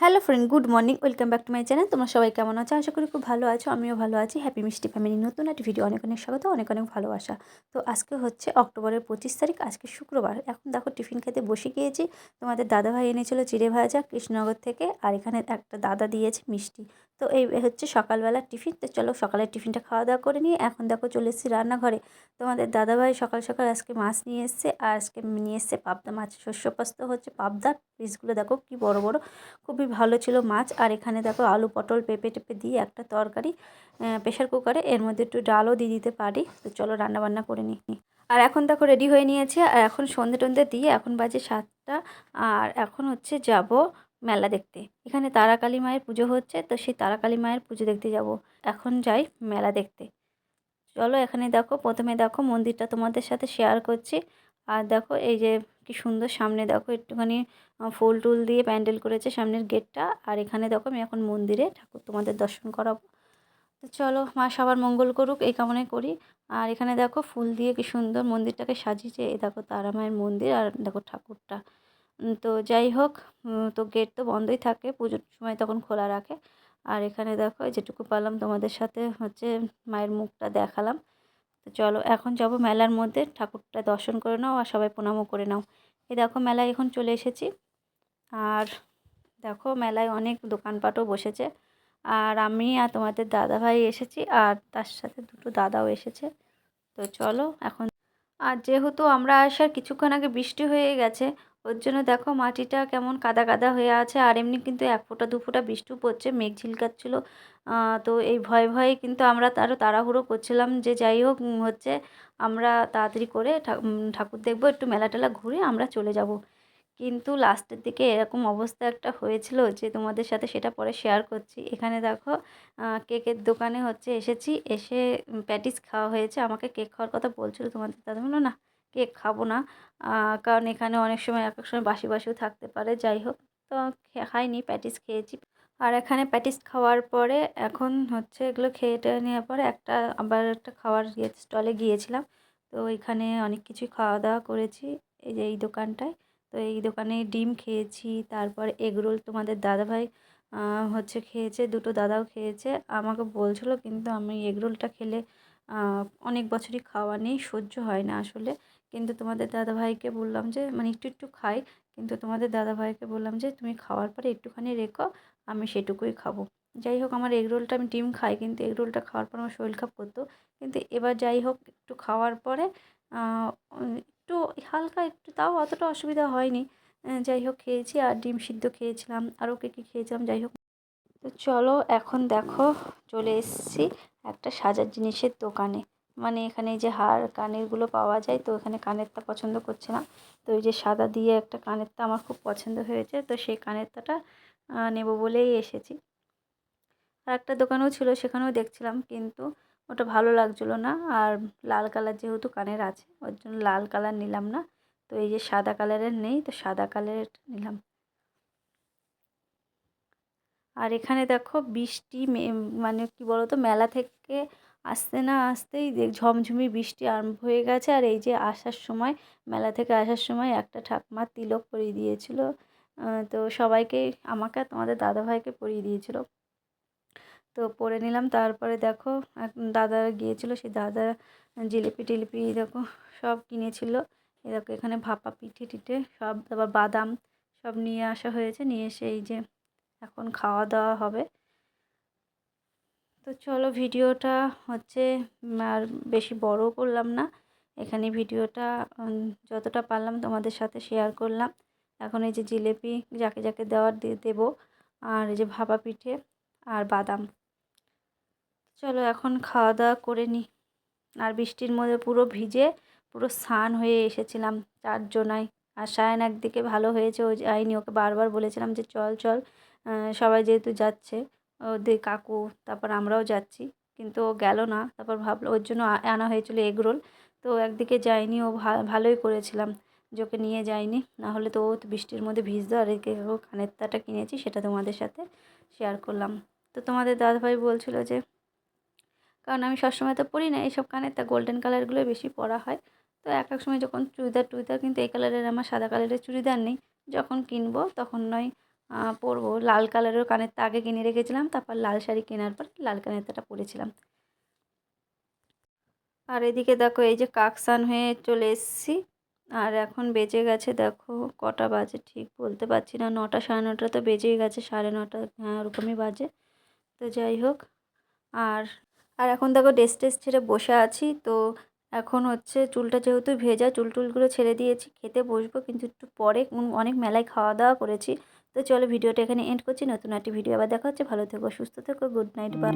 Hello friend good morning welcome back to my channel তোমরা সবাই কেমন আছো? আশা করি খুব ভালো আছো, আমিও ভালো আছি। হ্যাপি মিষ্টি ফ্যামিলি নতুন একটি ভিডিও অনেক অনেক স্বাগত, অনেক অনেক ভালোবাসা। তো আজকে হচ্ছে অক্টোবরের পঁচিশ তারিখ, আজকে শুক্রবার। এখন দেখো টিফিন খেতে বসে গিয়েছি। তোমাদের দাদাভাই এনেছিল চিড়ে ভাজা কৃষ্ণনগর থেকে, আর এখানে একটা দাদা দিয়েছে মিষ্টি। তো এই হচ্ছে সকালবেলার টিফিন। তো চলো সকালের টিফিনটা খাওয়া দাওয়া করে নিয়ে এখন দেখো চলে এসেছি রান্নাঘরে। তোমাদের দাদাভাই সকাল সকাল আজকে মাছ নিয়ে এসছে আর আজকে নিয়ে এসছে পাবদা মাছ। শস্য পাস্ত হচ্ছে পাবদা। পিসগুলো দেখো কি বড় বড়, খুবই ভালো ছিল মাছ। আর এখানে দেখো আলু পটল পেঁপে টেপে দিয়ে একটা তরকারি প্রেশার কুকারে। এর মধ্যে একটু ডালও দিয়ে দিতে পারি। তো চলো রান্নাবান্না করে নিই। আর এখন দেখো রেডি হয়ে নিয়েছে। আর এখন সন্ধে টন্ধে দিয়ে এখন বাজে সাতটা। আর এখন হচ্ছে যাব মেলা দেখতে। এখানে তারাকালী মায়ের পুজো হচ্ছে, তো সেই তারাকালী মায়ের পুজো দেখতে যাব। এখন যাই মেলা দেখতে। চলো এখানে দেখো, প্রথমে দেখো মন্দিরটা তোমাদের সাথে শেয়ার করছি। আর দেখো এই যে কি সুন্দর সামনে দেখো, একটুখানি ফুল টুল দিয়ে প্যান্ডেল করেছে সামনের গেটটা। আর এখানে দেখো আমি এখন মন্দিরে ঠাকুর তোমাদের দর্শন করাবো। তো চলো মা সবার মঙ্গল করুক, এই কামনাই করি। আর এখানে দেখো ফুল দিয়ে কি সুন্দর মন্দিরটাকে সাজিয়েছে। এই দেখো তারা মায়ের মন্দির আর দেখো ঠাকুরটা। তো যাই হোক তো গেট তো বন্ধই থাকে, পুজোর সময় তখন খোলা রাখে। আর এখানে দেখো যেটুকু পারলাম তোমাদের সাথে হচ্ছে মায়ের মুখটা দেখালাম। তো চলো, এখন যাব মেলার মধ্যে, ঠাকুরটা দর্শন করে নাও আর সবাই প্রণামও করে নাও। এই দেখো, মেলায় এখন চলে এসেছি। আর দেখো, মেলায় অনেক দোকানপাটও বসেছে। আর আমি আর তোমাদের দাদাভাই এসেছি, আর তার সাথে দুটো দাদাও এসেছে। তো চলো, এখন আর যেহেতু আমরা আসার কিছুক্ষণ আগে বৃষ্টি হয়ে গেছে ওর জন্য দেখো মাটিটা কেমন কাদা কাদা হয়ে আছে, আর এমনি কিন্তু এক ফোঁটা, দু ফোঁটা বৃষ্টিও পড়ছে, মেঘ ঝিলকাচ্ছিলো। তো এই ভয়ে ভয়ে কিন্তু আমরা তারও তাড়াহুড়ো করছিলাম যে যাই হোক হচ্ছে আমরা তাড়াতাড়ি করে ঠাকুর দেখব, একটু মেলা টেলা ঘুরে আমরা চলে যাব। কিন্তু লাস্টের দিকে এরকম অবস্থা একটা হয়েছিল যে তোমাদের সাথে সেটা পরে শেয়ার করছি। এখানে দেখো কেকের দোকানে হচ্ছে এসেছি, এসে প্যাটিস খাওয়া হয়েছে। আমাকে কেক খাওয়ার কথা বলছিল তোমাদের দাদা বলল না? কেক খাব না। কারণ এখানে অনেক সময় এক এক সময় বাসি বাসিও থাকতে পারে, যাই হোক। তো খাইনি, প্যাটিস খেয়েছি। আর এখানে প্যাটিস খাওয়ার পরে এখন হচ্ছে এগুলো খেয়ে টেয়ে নেওয়ার পরে একটা, আবার একটা খাওয়ার স্টলে গিয়েছিলাম। তো এখানে অনেক কিছুই খাওয়া দাওয়া করেছি এই যে, এই দোকানটায়। তো এই দোকানে ডিম খেয়েছি, তারপর এগরোল তোমাদের দাদাভাই হচ্ছে খেয়েছে, দুটো দাদাও খেয়েছে। আমাকে বলছিল কিন্তু আমি এগরোলটা খেলে অনেক বছরই খাওয়া নেই, সহ্য হয় না আসলে। কিন্তু তোমাদের দাদাভাইকে বললাম যে মানে একটু একটু খাই। কিন্তু তোমাদের দাদাভাইকে বললাম যে, তুমি খাওয়ার পরে একটুখানি রেখো, আমি সেটুকুই খাব। যাই হোক, আমার এগ রোলটা আমি ডিম খাই, কিন্তু এগ রোলটা খাওয়ার পর আমার শরীর খারাপ করতো। কিন্তু এবার যাই হোক, একটু খাওয়ার পরে একটু হালকা একটু, তাও অতটা অসুবিধা হয়নি। যাই হোক, খেয়েছি আর ডিম সিদ্ধ খেয়েছিলাম, আরও কে, কী খেয়েছিলাম, যাই হোক। তো চলো এখন দেখো, চলে এসেছি একটা সাজার জিনিসের দোকানে। মানে এখানে যে হার কানেরগুলো পাওয়া যায়, তো এখানে কানেরটা পছন্দ করছে না। তো এই যে সাদা দিয়ে একটা কানেরটা আমার খুব পছন্দ হয়েছে, তো সেই কানেরটাটা নেব বলেই এসেছি। আর একটা দোকানেও ছিল, সেখানেও দেখছিলাম, কিন্তু ওটা ভালো লাগছিল না। আর লাল কালার যেহেতু কানের আছে, ওর জন্য লাল কালার নিলাম না। তো এই যে সাদা কালারের নেই, তো সাদা কালারের নিলাম। আর এখানে দেখো বৃষ্টি মানে কি বলতো, মেলা থেকে আসতে না আসতেই ঝমঝমি বৃষ্টি আরম্ভ হয়ে গেছে। আর এই যে আসার সময়, মেলা থেকে আসার সময় একটা ঠাকুমা তিলক পরিয়ে দিয়েছিল। তো সবাইকে, আমাকে তোমাদের দাদাভাইকে পরিয়ে দিয়েছিল। তো পরে নিলাম, তারপরে দেখো দাদা গিয়েছিল, সেই দাদা জিলিপি টিলিপি দেখো সব কিনেছিল। এ দেখো এখানে ভাপা পিঠে টিঠে সব, তারপর বাদাম সব নিয়ে আসা হয়েছে। নিয়ে এসে এই যে এখন খাওয়া দাওয়া হবে। তো চলো ভিডিওটা হচ্ছে আর বেশি বড় করলাম না। এখানে ভিডিওটা যতটা পারলাম তোমাদের সাথে শেয়ার করলাম। এখন এই যে জিলেপি যাকে যাকে দেওয়ার দিয়ে দেবো। আর এই যে ভাপা পিঠে আর বাদাম। চলো এখন খাওয়া দাওয়া করে নিই আর বৃষ্টির মধ্যে পুরো ভিজে, পুরো স্নান হয়ে এসেছিলাম চারজনায় আর সায়ন একদিকে ভালো হয়েছে ও যায়নি ওকে বারবার বলেছিলাম যে চল চল। সবাই যেহেতু যাচ্ছে, ওদের কাকু, তারপর আমরাও যাচ্ছি। কিন্তু ও গেল না, তারপর ভাবলো ওর জন্য আনা হয়েছিল এগরোল তো একদিকে যায়নি, ও ভালোই করেছিলাম যে ওকে নিয়ে যায়নি। নাহলে তো ও বৃষ্টির মধ্যে ভিজতো, আর এদিকে কানেরটাটা কিনেছি, সেটা তোমাদের সাথে শেয়ার করলাম। তো তোমাদের দাদাভাই বলছিল যে, কারণ আমি সবসময় তো পরি না, এইসব কানেরটা গোল্ডেন কালারগুলো বেশি পরা হয়। তো এক এক সময় যখন চুড়িদার টুড়িদার, কিন্তু এই কালারের আমার সাদা কালারের চুড়িদার নেই, যখন কিনবো তখন নয়। পরবো। লাল কালারের কানেরটা আগে কিনে রেখেছিলাম, তারপর লাল শাড়ি কেনার পর লাল কানেরটা পরেছিলাম। আর এদিকে দেখো, এই যে কাকসান হয়ে চলে এসেছি। আর এখন বেজে গেছে, দেখো কটা বাজে, ঠিক বলতে পারছি না। নটা, সাড়ে নটা তো বেজেই গেছে, সাড়ে নটা হ্যাঁ ওরকমই বাজে। তো যাই হোক, আর আর এখন দেখো ড্রেস টেস ছেড়ে বসে আছি। তো এখন হচ্ছে চুলটা যেহেতু ভেজা, চুল টুলগুলো ছেড়ে দিয়েছি, খেতে বসবো। কিন্তু একটু পরে অনেক মেলায় খাওয়া দাওয়া করেছি। তো চলো ভিডিওটা এখানে এন্ড করছি। নতুন একটি ভিডিও আবার দেখা হচ্ছে। ভালো থেকো, সুস্থ থেকো গুড নাইট বাই